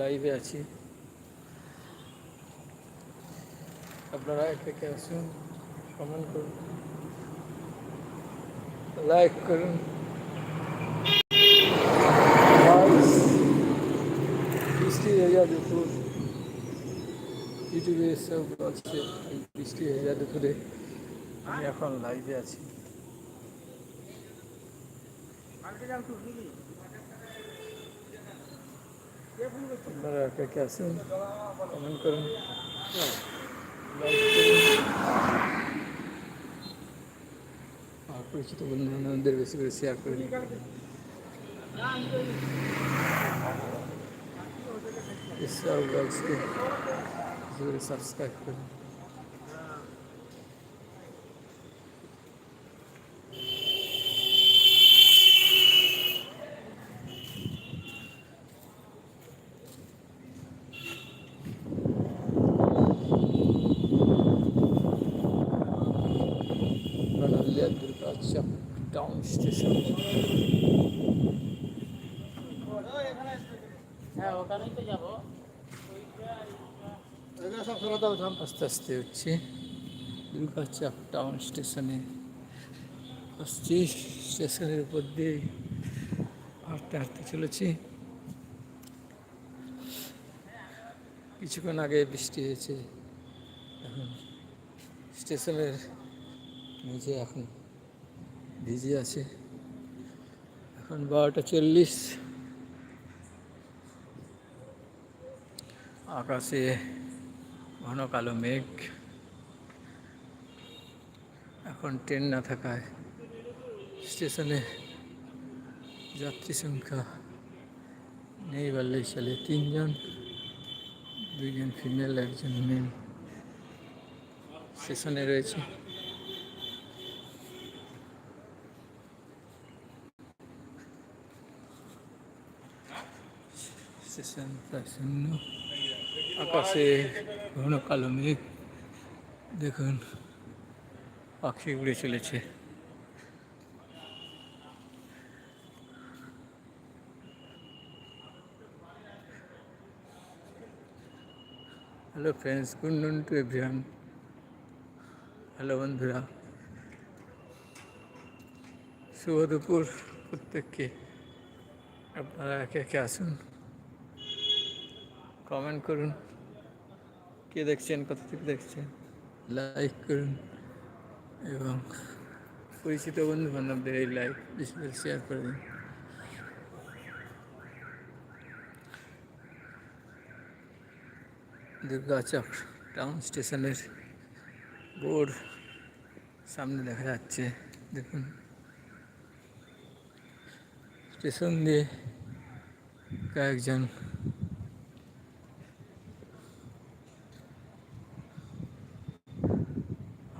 লাইভে আছি। আপনারা একে আসুন কমেন্ট করুন লাইক করুন। বৃষ্টি ভেজা দুপুর। ইউটিউবে সব বলছে, বৃষ্টি হয়ে ভেজা দুপুরে। আমি এখন লাইভে আছি। আপনারা একে একে আসুন কমেন্ট করুন। আর পরিচিত বন্ধু বান্ধবদের বেশি করে শেয়ার করুন ইসরাও ব্লগসকে করে সাবস্ক্রাইব করুন। Station হ্যাঁ ওখানেই তো যাব। আস্তে আস্তে উঠছি। দুর্গাচাপ টাউন স্টেশনে আসছি স্টেশনের উপর দিয়ে হাঁটতে হাঁটতে চলেছি। কিছুক্ষণ আগে বৃষ্টি হয়েছে। এখন স্টেশনের নিচে এখন ভিজে আছে। এখন বারোটা চল্লিশ। আকাশে ঘন কালো মেঘ। এখন ট্রেন না থাকায় স্টেশনে যাত্রী সংখ্যা নেই বললেই চলে তিনজন, দুইজন ফিমেল, একজন মেল। স্টেশনে রয়েছে। শূন্য আকাশে ঘন কালো মেঘ। দেখুন, পাখি উড়ে চলেছে। Hello friends good noon to everyone hello বন্ধুরা। শুভ দুপুর প্রত্যেককে। আপনারা একে একে আসুন। কমেন্ট করুন। কে দেখছেন, কত থেকে দেখছেন? লাইক করুন এবং পরিচিত বন্ধু বান্ধবদের এই লাইক বেশি শেয়ার করে দিন। দুর্গাচক টাউন স্টেশনের বোর্ড সামনে দেখা যাচ্ছে, দেখুন। স্টেশন দিয়ে কয়েকজন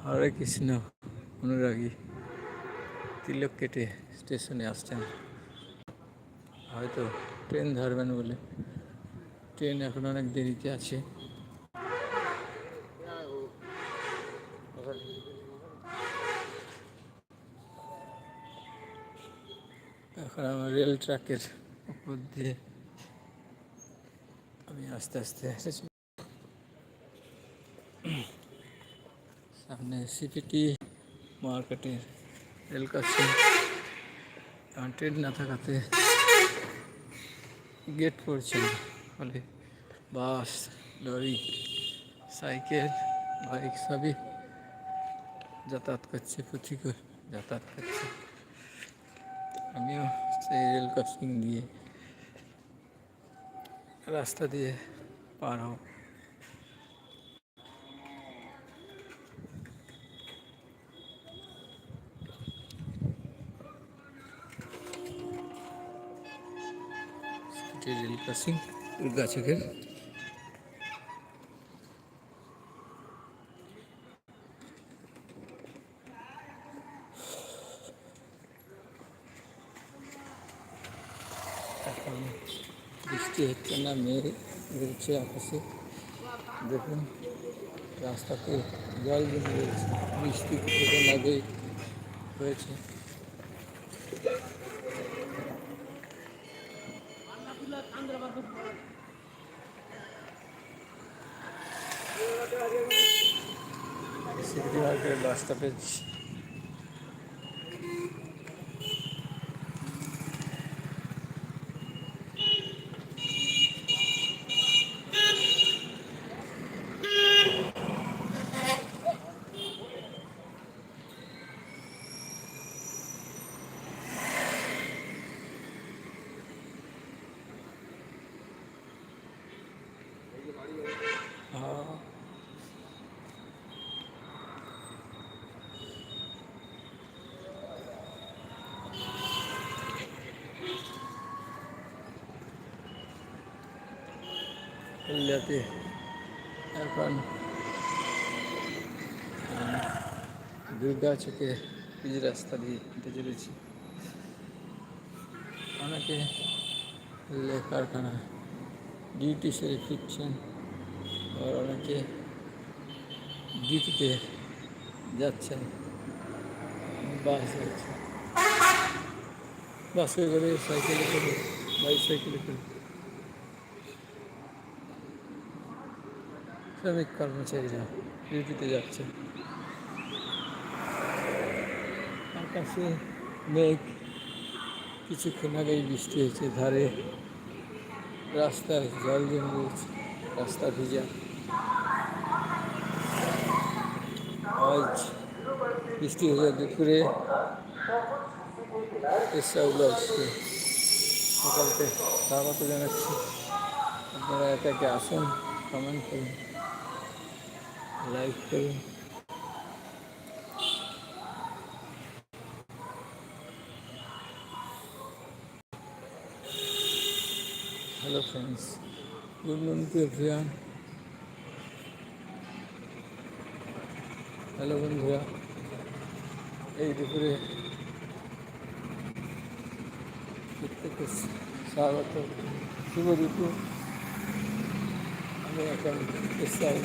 হরে কৃষ্ণ, অনুরাগী। তিলক কেটে স্টেশনে আসছেন। হয়তো ট্রেন ধরবেন বলে। ট্রেন এখন অনেক দেরিতে আছে। এখন আমার রেল ট্র্যাকের উপর দিয়ে আমি আস্তে আস্তে এসেছি সামনে সিপিটি মার্কেটের রেল কাছে কারণ ট্রেন না থাকাতে গেট পড়ছে না ফলে বাস লরি সাইকেল বাইক সবই যাতায়াত করছে প্রতিকূল যাতায়াত করছে আমিও সেই রেল ক্রসিং দিয়ে রাস্তা দিয়ে পার হব এটি রেল ক্রসিং। দুর্গাচকের বৃষ্টি হচ্ছে না মেয়ে রয়েছে আকাশে। দেখুন, রাস্তাতে জল জমে রয়েছে বৃষ্টি আগেই হয়েছে। সিদ্ধিভাগের দশটা পেজ পুরুলিয়াতে এখন দুর্গা চোখে পিচ রাস্তা দিয়ে হেঁটে চলেছি। অনেকে কারখানা ডিউটি সেরে ফিরছেন, আবার অনেকে ডিউটিতে যাচ্ছেন বাস যাচ্ছে বাসে করে সাইকেলে করে বাইসাইকেলে করে। শ্রমিক কর্মচারীরা ডিউটিতে যাচ্ছেন আকাশে মেঘ। কিছুক্ষণ আগেই বৃষ্টি হয়েছে ধারে। রাস্তায় জল জমে রয়েছে, রাস্তা ভিজা। আজ বৃষ্টি হয়ে দুপুরে। এসব আসছে। সকালকে স্বাগত জানাচ্ছি। আপনারা একে আসুন কমেন্ট করুন। লাইক করুন hello friends good morning to everyone hello বন্ধুরা এই দুপুরে প্রত্যেককে স্বাগত শুভ দুপুর আমি এখন ইসলাম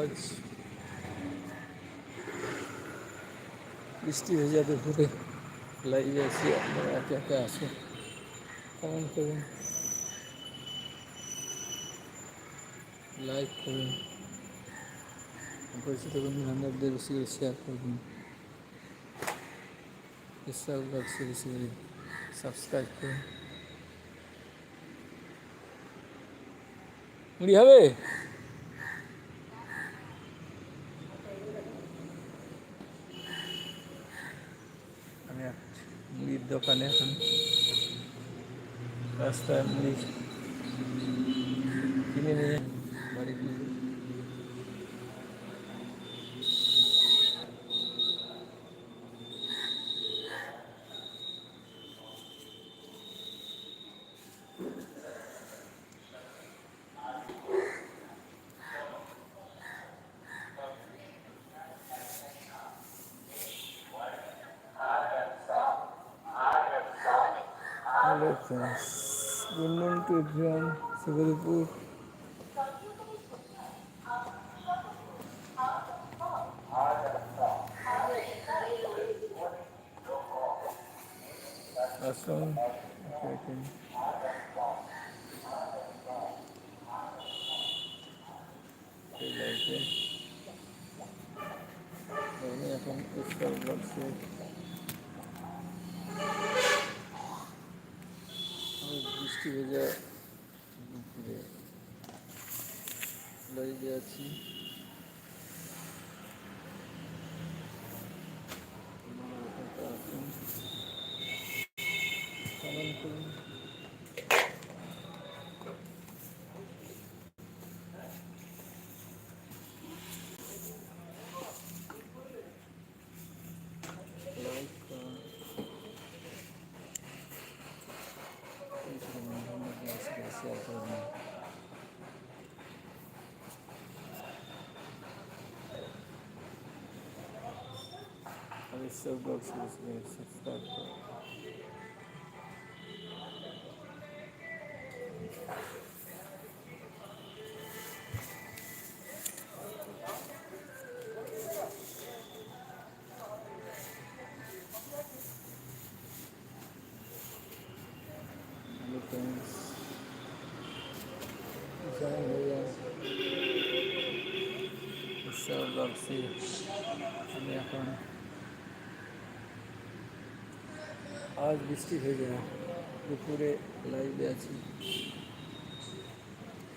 আজ বৃষ্টি হয়ে যাবে দুপুরে লাইভে আছি, আপনারা একে একে আসুন। কমেন্ট করুন। লাইক করুন। পরিচিত বন্ধু বান্ধবদের বেশি করে শেয়ার ইসলাম ব্লগসে বেশি করে সাবস্ক্রাইব করুন। মুড়ি হবে আমি এক মুড়ির দোকানে এখন। রাস্তায় মুড়ি কিনে নিয়ে বাড়ি ফিরব hello friends good morning to everyone শুভ দুপুর আসুন একে একে। এই লাইফে আমি এখন ইস্টার বক্সে বৃষ্টি ভেজা দুপুরে আছি। Excel blog series নিয়ে সাবস্ক্রাইব করো Excel blog series for এখন আজ বৃষ্টি হয়ে যায়। দুপুরে লাইভে আছি।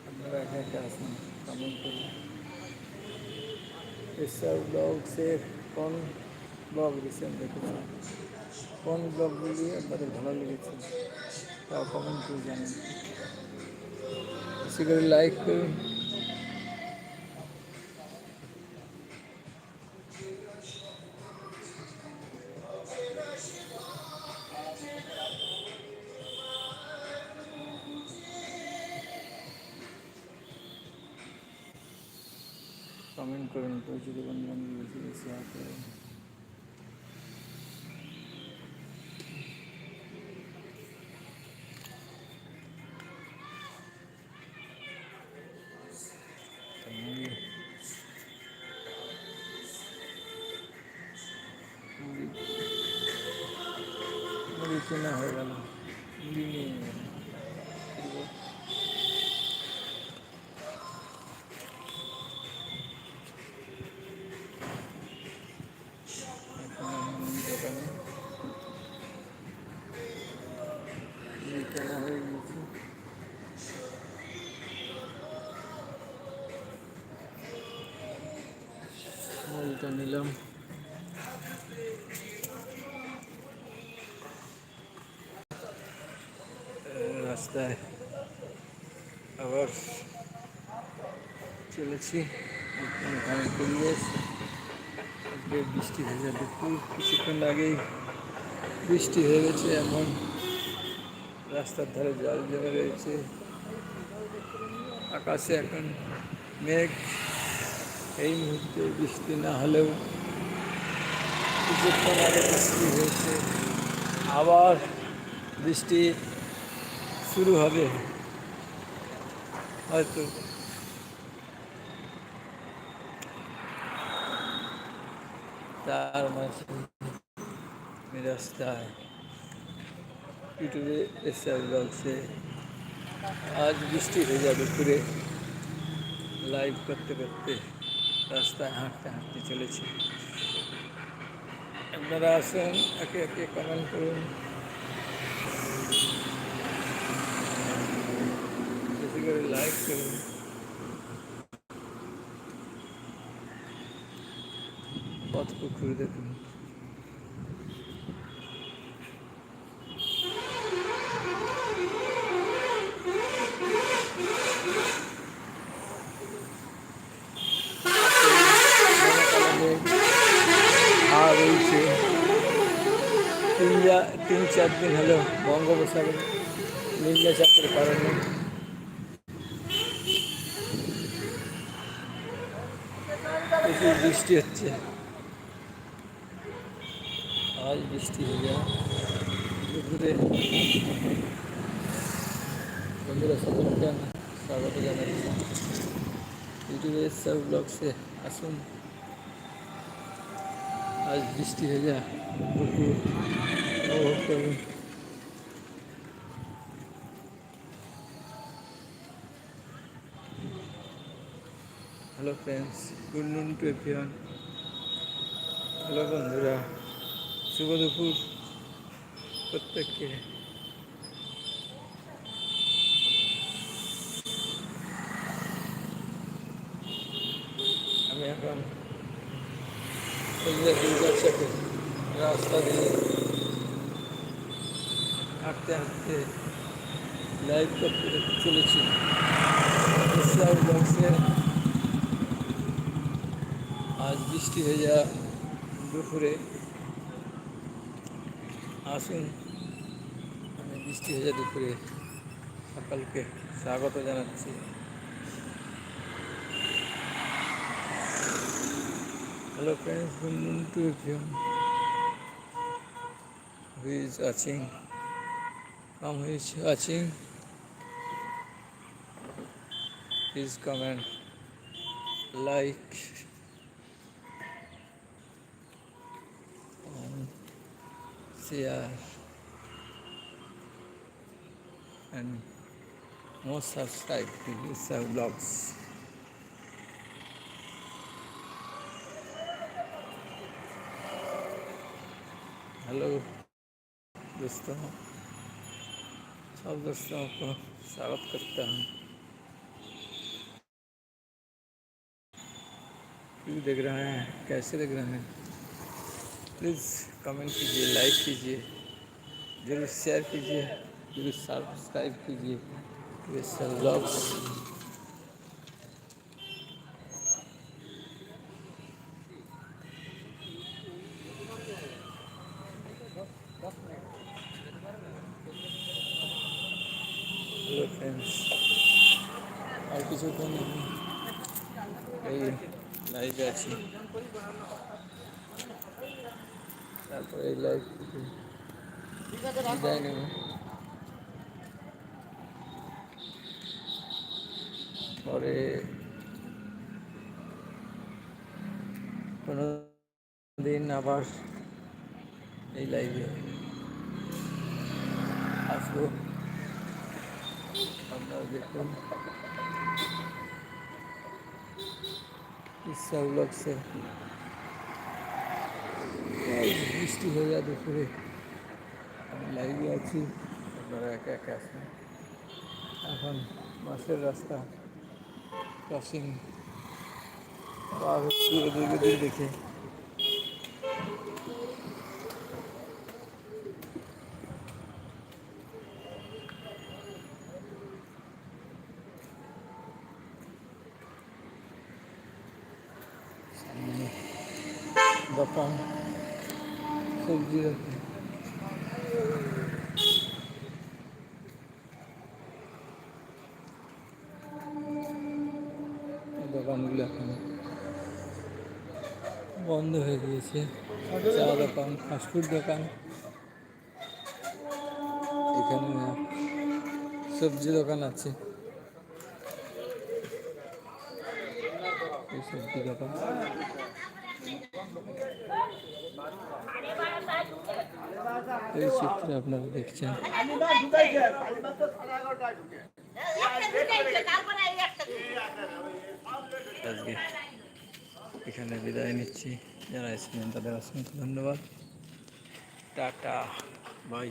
আপনারা একা একা আসুন কমেন্ট করুন। এসব ব্লগসের কোন ব্লগ রিসেন্ট দেখেছেন? কোন ব্লগগুলি আপনাদের ভালো লেগেছে? তা কমেন্ট করে জানান। করে লাইক করুন। কমেন্ট করুন পরিচিত বন্ধু বান্ধব বেশি বেশি শেয়ার করুন তো মুড়ি মুড়ি মুড়ি কেনা হয়ে গেল মুড়ি নিয়ে গেল এখন আমি মুড়ি দোকানে মুড়ি কেনা হয়ে গেছে মুড়িটা নিলাম রাস্তায় আবার চলেছি। গ্রামের পরিবেশ আজকে বৃষ্টি ভেজা দুপুর কিছুক্ষণ আগেই বৃষ্টি হয়ে গেছে এমন। রাস্তার ধারে জল জমে রয়েছে। আকাশে এখন মেঘ। এই মুহূর্তে বৃষ্টি না হলেও কিছুক্ষণ আগে বৃষ্টি হয়েছে। আবার বৃষ্টি শুরু হবে। হয়তো। মাস আমি রাস্তায় ইউটিউবে এসে ব্লগসে আজ বৃষ্টি হয়ে যাবে দুপুরে লাইভ করতে করতে রাস্তায় হাঁটতে হাঁটতে চলেছি। আপনারা আসুন, একে একে কমেন্ট করুন বেশি করে লাইক করুন বৃষ্টি হচ্ছে। আজ বৃষ্টি হয়ে যায় দুপুরে বন্ধুরা সকলকে স্বাগত জানাচ্ছি। ইউটিউবে সব ব্লগসে আসুন। আজ বৃষ্টি হয়ে যায় দুপুর উপভোগ করুন hello friends. Good noon to everyone hello বন্ধুরা, শুভ দুপুর প্রত্যেককে। আমি এখন হলদিয়া রাস্তা দিয়ে। হাঁটতে হাঁটতে লাইভ করতে চলেছি। ইসলাম বক্সে আজ বৃষ্টি হয়ে যা দুপুরে। আসুন, আমি বৃষ্টি হয়ে যা দুপুরে সকালকে স্বাগত জানাচ্ছি। Hello friends who is watching come who is watching is comment like sincere and more subscribe to Lisa Vlogs. Hello दोस्तों सब दोस्तों को स्वागत करता हूँ देख रहे हैं कैसे देख रहे हैं प्लीज़ कमेंट कीजिए, लाइक कीजिए, ज़रूर शेयर कीजिए, ज़रूर सब्सक्राइब कीजिए। और किसी को नहीं। लाइव अच्छी। তারপরে এই থেকে বিদায় নেব পরে কোনো দিন আবার এই লাইভে আসব। আপনারা দেখুন ইচ্ছা ব্লগসে বৃষ্টি হয়ে যায় দুপুরে। আমি লাইভে আছি, আপনারা একা একা আসেন এখন মাসের রাস্তা ক্রসিং পার হচ্ছি এদিক সবজি এই দোকানগুলো এখন বন্ধ হয়ে গিয়েছে। চা দোকান ফাস্টফুড দোকান। এখানে সবজি দোকান আছে। সবজি দোকান। এই চিত্রে আপনারা দেখছেন। আজকে এখানে বিদায় নিচ্ছি। যারা এসেছিলেন তাদের অসংখ্য ধন্যবাদ। Tata, bye.